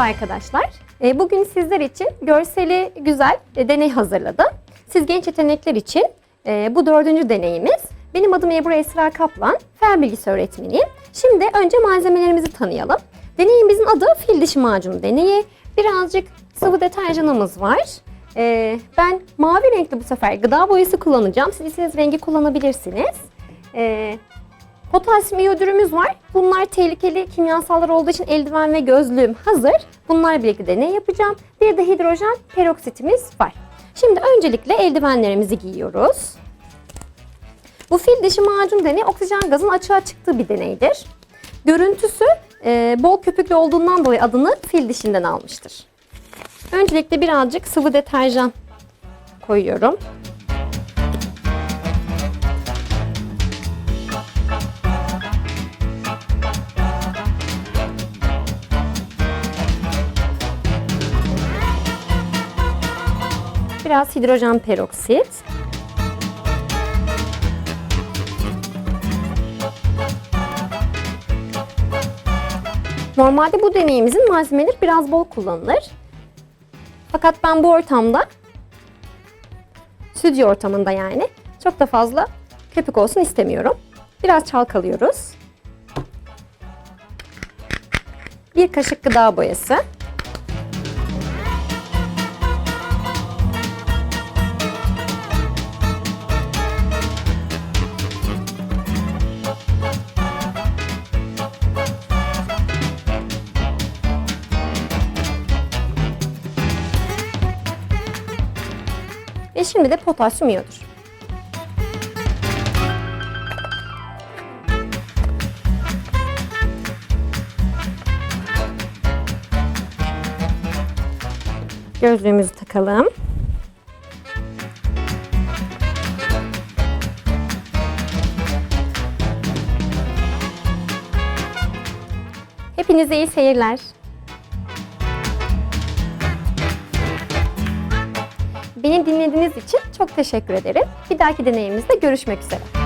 arkadaşlar. E, Bugün sizler için görseli güzel e, deney hazırladım. Siz genç yetenekler için e, bu dördüncü deneyimiz. Benim adım Ebru Esra Kaplan, fen bilgisi öğretmeniyim. Şimdi önce malzemelerimizi tanıyalım. Deneyimizin adı fil dişi macunu deneyi. Birazcık sıvı deterjanımız var. Ben mavi renkli bu sefer gıda boyası kullanacağım. Siz istediğiniz rengi kullanabilirsiniz. Potasyum iyodürümüz var. Bunlar tehlikeli kimyasallar olduğu için eldiven ve gözlüğüm hazır. Bunlarla birlikte deney yapacağım. Bir de hidrojen peroksitimiz var. Şimdi öncelikle eldivenlerimizi giyiyoruz. Bu fil dişi macun deneyi oksijen gazın açığa çıktığı bir deneydir. Görüntüsü e, bol köpüklü olduğundan dolayı adını fil dişinden almıştır. Öncelikle birazcık sıvı deterjan koyuyorum. Biraz hidrojen peroksit. Normalde bu deneyimizin malzemeleri biraz bol kullanılır. Fakat ben bu ortamda, stüdyo ortamında yani çok da fazla köpük olsun istemiyorum. Biraz çalkalıyoruz. Bir kaşık gıda boyası. Ve şimdi de potasyum iyodür. Gözlüğümüzü takalım. Hepinize iyi seyirler. Beni dinlediğiniz için çok teşekkür ederim. Bir dahaki deneyimizde görüşmek üzere.